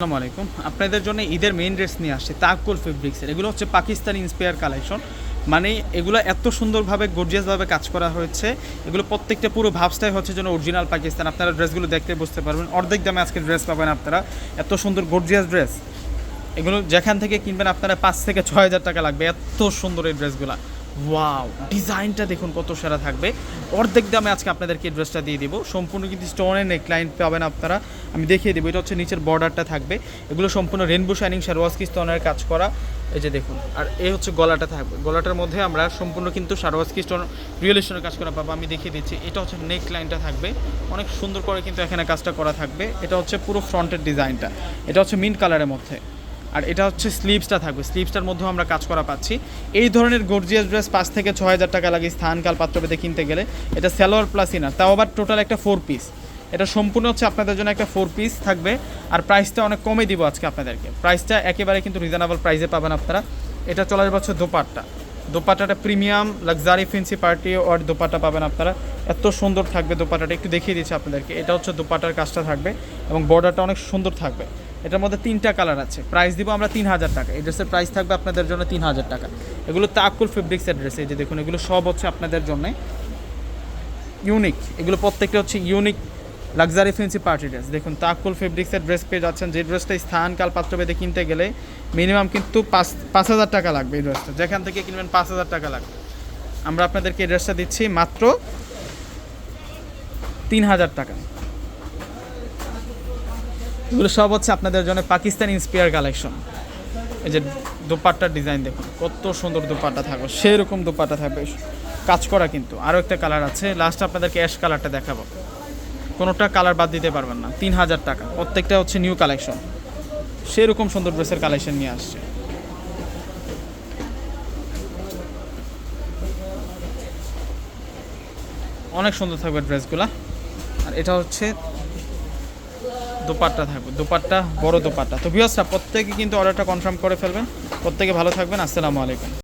আসসালামু আলাইকুম। আপনাদের জন্য ঈদের মেইন ড্রেস নিয়ে আসছে তাকুল ফেব্রিক্সের এগুলো হচ্ছে পাকিস্তানি ইন্সপায়ার কালেকশন মানে এগুলো এত সুন্দরভাবে গর্জিয়াসভাবে কাজ করা হয়েছে। এগুলো প্রত্যেকটা পুরো ভাবসটাই হচ্ছে যেন অরিজিনাল পাকিস্তান। আপনারা ড্রেসগুলো দেখতে বুঝতে পারবেন। অর্ধেক দামে আজকে ড্রেস পাবেন আপনারা। এত সুন্দর গর্জিয়াস ড্রেস এগুলো যেখান থেকে কিনবেন আপনারা পাঁচ থেকে ছয় হাজার টাকা লাগবে। এত সুন্দর এই ড্রেসগুলো ওয়াও ডিজাইনটা দেখুন কত সেরা থাকবে। অর্ধেক দামে আজকে আপনাদেরকে ড্রেসটা দিয়ে দিব। সম্পূর্ণ কিন্তু স্টোনের নেক নেকলাইন পাবেন আপনারা। আমি দেখিয়ে দেবো, এটা হচ্ছে নিচের বর্ডারটা থাকবে। এগুলো সম্পূর্ণ রেনবো শাইনিং সারওয়াজকি স্টোনের কাজ করা। এই যে দেখুন, আর এই হচ্ছে গলাটা থাকবে। গলাটার মধ্যে আমরা সম্পূর্ণ কিন্তু সারওয়াজকি স্টোন রিয়েলেশনের কাজ করা পাবো। আমি দেখিয়ে দিচ্ছি, এটা হচ্ছে নেক লাইনটা থাকবে। অনেক সুন্দর করে কিন্তু এখানে কাজটা করা থাকবে। এটা হচ্ছে পুরো ফ্রন্টের ডিজাইনটা এটা হচ্ছে মিন্ট কালারের মধ্যে। আর এটা হচ্ছে স্লিভসটা থাকবে। স্লিভসটার মধ্যেও আমরা কাজ করা পাচ্ছি। এই ধরনের গর্জিয়াস ড্রেস পাঁচ থেকে ছ হাজার টাকা লাগে স্থানকাল পাত্রপেতে কিনতে গেলে। এটা স্যালোয়ার প্লাস ইনার তাও আবার টোটাল একটা ফোর পিস এটা সম্পূর্ণ হচ্ছে আপনাদের জন্য একটা ফোর পিস থাকবে। আর প্রাইসটা অনেক কমে দিব আজকে আপনাদেরকে। প্রাইসটা একেবারে কিন্তু রিজনেবল প্রাইসে পাবেন আপনারা। এটা চলে যাবে হচ্ছে দোপাট্টা। দোপাট্টাটা প্রিমিয়াম লাক্সারি ফেন্সি পার্টি ওর দোপাট্টা পাবেন আপনারা। এত সুন্দর থাকবে দোপাট্টাটা। একটু দেখিয়ে দিচ্ছি আপনাদেরকে। এটা হচ্ছে দোপাট্টার কাজটা থাকবে এবং বর্ডারটা অনেক সুন্দর থাকবে। এটার মধ্যে তিনটা কালার আছে। প্রাইস দিব আমরা তিন হাজার টাকা। এই ড্রেসের প্রাইস থাকবে আপনাদের জন্য তিন হাজার টাকা। এগুলো তাকুল ফেব্রিক্সের ড্রেস এই যে দেখুন, এগুলো সব হচ্ছে আপনাদের জন্য ইউনিক এগুলো প্রত্যেকটা হচ্ছে unique luxury fancy party dress দেখুন তাকুল ফেব্রিক্সের ড্রেস পেয়ে যাচ্ছেন। যে ড্রেসটা স্থান কাল পাত্রভেদে কিনতে গেলে মিনিমাম কিন্তু পাঁচ পাঁচ হাজার টাকা লাগবে এই ড্রেসটা যেখান থেকে কিনবেন পাঁচ হাজার টাকা লাগবে। আমরা আপনাদেরকে এই ড্রেসটা দিচ্ছি মাত্র তিন হাজার টাকা। এগুলো সব হচ্ছে আপনাদের জন্য পাকিস্তান ইন্সপায়ার কালেকশন। এই যে দোপাট্টার ডিজাইন দেখুন, কত সুন্দর দোপাট্টা থাকবে সেই রকম দোপাট্টা থাকবে। কাজ করা কিন্তু আরও একটা কালার আছে লাস্ট আপনাদেরকে অ্যাশ কালারটা দেখাবো। কোনোটা কালার বাদ দিতে পারবেন না, তিন হাজার টাকা, প্রত্যেকটা হচ্ছে নিউ কালেকশন সেরকম সুন্দর ড্রেসের কালেকশন নিয়ে আসছে। অনেক সুন্দর থাকবে ড্রেসগুলা আর এটা হচ্ছে দোপাট্টা থাকবে। দোপাট্টা, বড় দোপাট্টা। তো ভিউয়ার্সরা প্রত্যেকে কিন্তু অর্ডারটা কনফার্ম করে ফেলবেন। প্রত্যেকে ভালো থাকবেন। আসসালামু আলাইকুম।